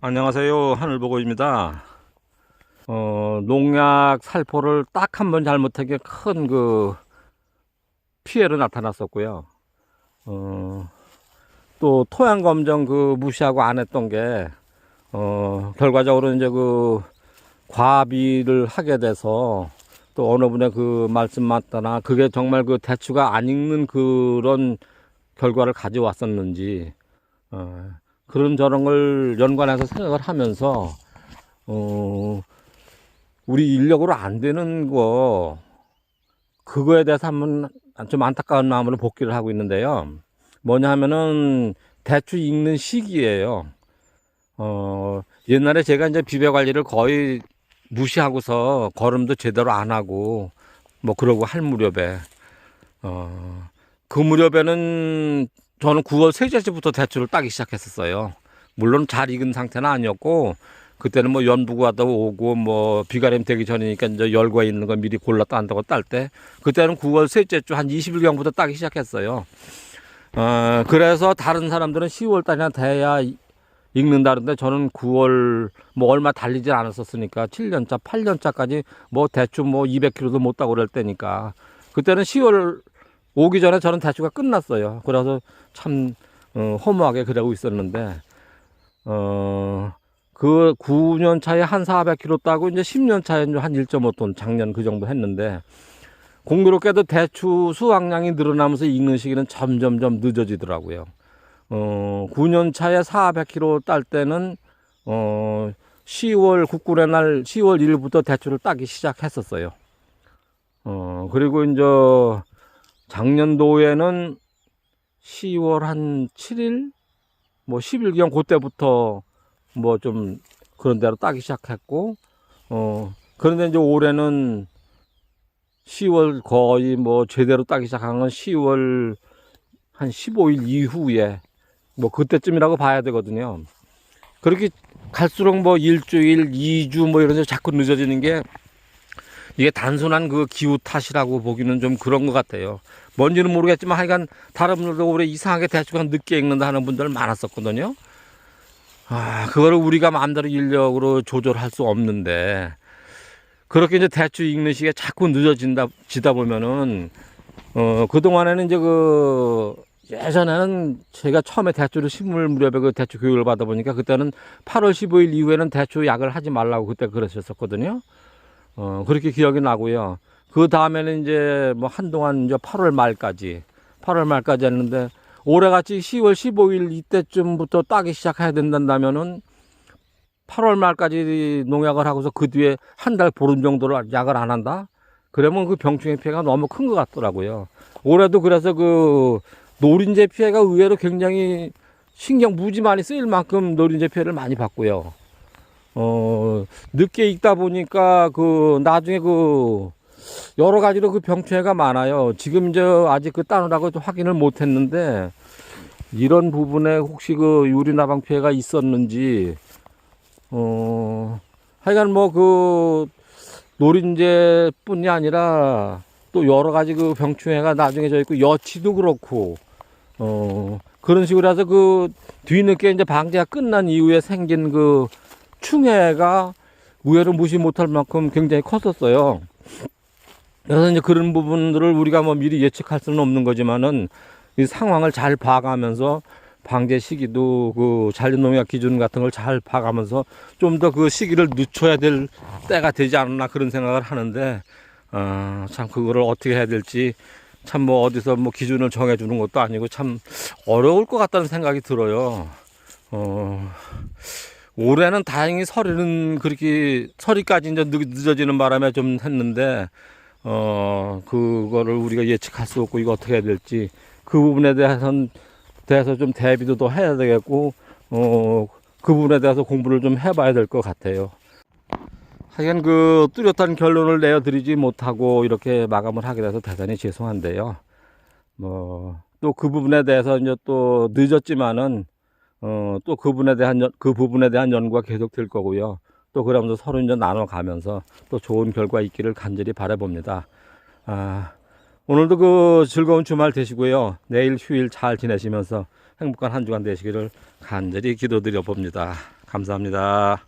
안녕하세요. 하늘보고입니다. 어, 농약 살포를 딱 한 번 잘못한 게 큰 그 피해로 나타났었고요. 어, 또 토양 검정 그 무시하고 안 했던 게, 어, 결과적으로 이제 그 과비를 하게 돼서 또 어느 분의 그 말씀 맞다나 그게 정말 그 대추가 안 익는 그런 결과를 가져왔었는지, 어, 그런 저런 걸 연관해서 생각을 하면서 어 우리 인력으로 안 되는 거 그거에 대해서 한번 좀 안타까운 마음으로 복귀를 하고 있는데요. 뭐냐 하면은 대추 익는 시기예요. 어 옛날에 제가 이제 비배 관리를 거의 무시하고서 걸음도 제대로 안 하고 뭐 그러고 할 무렵에 어 그 무렵에는 저는 9월 셋째 주부터 대추를 따기 시작했었어요. 물론 잘 익은 상태는 아니었고 그때는 뭐 연부가 도 오고 뭐 비가림 되기 전이니까 이제 열과 있는 거 미리 골라 딴다고 딸 때 그때는 9월 셋째 주 한 20일경부터 따기 시작했어요. 어 그래서 다른 사람들은 10월 달이나 돼야 익는다는데 저는 9월 뭐 얼마 달리지 않았었으니까 7년차, 8년차까지 뭐 대추 뭐 200kg도 못 따고 그럴 때니까 그때는 10월 오기 전에 저는 대추가 끝났어요. 그래서 참 어, 허무하게 그러고 있었는데 어, 그 9년 차에 한 400kg 따고 이제 10년 차에 한 1.5톤 작년 그 정도 했는데 공교롭게도 대추 수확량이 늘어나면서 익는 시기는 점점점 늦어지더라고요. 어, 9년 차에 400kg 딸 때는 어, 10월 국군의 날 10월 1일부터 대추를 따기 시작했었어요. 어, 그리고 이제 작년도에는 10월 한 7일, 뭐 10일경 그때부터 뭐 좀 그런 대로 따기 시작했고, 어, 그런데 이제 올해는 10월 거의 뭐 제대로 따기 시작한 건 10월 한 15일 이후에 뭐 그때쯤이라고 봐야 되거든요. 그렇게 갈수록 뭐 일주일, 2주 뭐 이런 데 자꾸 늦어지는 게 이게 단순한 그 기후 탓이라고 보기는 좀 그런 것 같아요. 뭔지는 모르겠지만 하여간 다른 분들도 올해 이상하게 대추가 늦게 익는다 하는 분들 많았었거든요. 아, 그거를 우리가 마음대로 인력으로 조절할 수 없는데 그렇게 이제 대추 익는 시기가 자꾸 늦어진다, 지다 보면은 어, 그동안에는 이제 그 예전에는 제가 처음에 대추를 심을 무렵에 그 대추 교육을 받아 보니까 그때는 8월 15일 이후에는 대추 약을 하지 말라고 그때 그러셨었거든요. 어, 그렇게 기억이 나고요. 그 다음에는 이제 뭐 한동안 이제 8월 말까지, 8월 말까지 했는데 올해같이 10월 15일 이때쯤부터 따기 시작해야 된다면은 8월 말까지 농약을 하고서 그 뒤에 한 달 보름 정도를 약을 안 한다? 그러면 그 병충해 피해가 너무 큰 것 같더라고요. 올해도 그래서 그 노린재 피해가 의외로 굉장히 신경 무지 많이 쓰일 만큼 노린재 피해를 많이 봤고요. 어, 늦게 익다 보니까 그 나중에 그 여러 가지로 그 병충해가 많아요. 지금 저 아직 그 따느라고 좀 확인을 못 했는데 이런 부분에 혹시 그 유리나방 피해가 있었는지 어 하여간 뭐 그 노린재뿐이 아니라 또 여러 가지 그 병충해가 나중에 져 있고 여치도 그렇고 어 그런 식으로 해서 그 뒤늦게 이제 방제가 끝난 이후에 생긴 그 충해가 의외로 무시 못할 만큼 굉장히 컸었어요. 그래서 이제 그런 부분들을 우리가 뭐 미리 예측할 수는 없는 거지만은 이 상황을 잘 봐가면서 방제 시기도 그 잔류농약 기준 같은 걸 잘 봐가면서 좀 더 그 시기를 늦춰야 될 때가 되지 않았나 그런 생각을 하는데 어, 참 그거를 어떻게 해야 될지 참 뭐 어디서 뭐 기준을 정해주는 것도 아니고 참 어려울 것 같다는 생각이 들어요. 어, 올해는 다행히 설에는 그렇게 설이까지 이제 늦- 늦어지는 바람에 좀 했는데 어 그거를 우리가 예측할 수 없고 이거 어떻게 해야 될지 그 부분에 대해서는 대해서 좀 대비도 더 해야 되겠고 어 그 부분에 대해서 공부를 좀 해봐야 될 것 같아요. 하여간 그 뚜렷한 결론을 내어드리지 못하고 이렇게 마감을 하게 돼서 대단히 죄송한데요. 뭐 또 그 부분에 대해서 이제 또 늦었지만은 어, 또 그분에 대한, 연- 그 부분에 대한 연구가 계속 될 거고요. 또 그러면서 서로 이제 나눠가면서 또 좋은 결과 있기를 간절히 바라봅니다. 아, 오늘도 그 즐거운 주말 되시고요. 내일 휴일 잘 지내시면서 행복한 한 주간 되시기를 간절히 기도드려 봅니다. 감사합니다.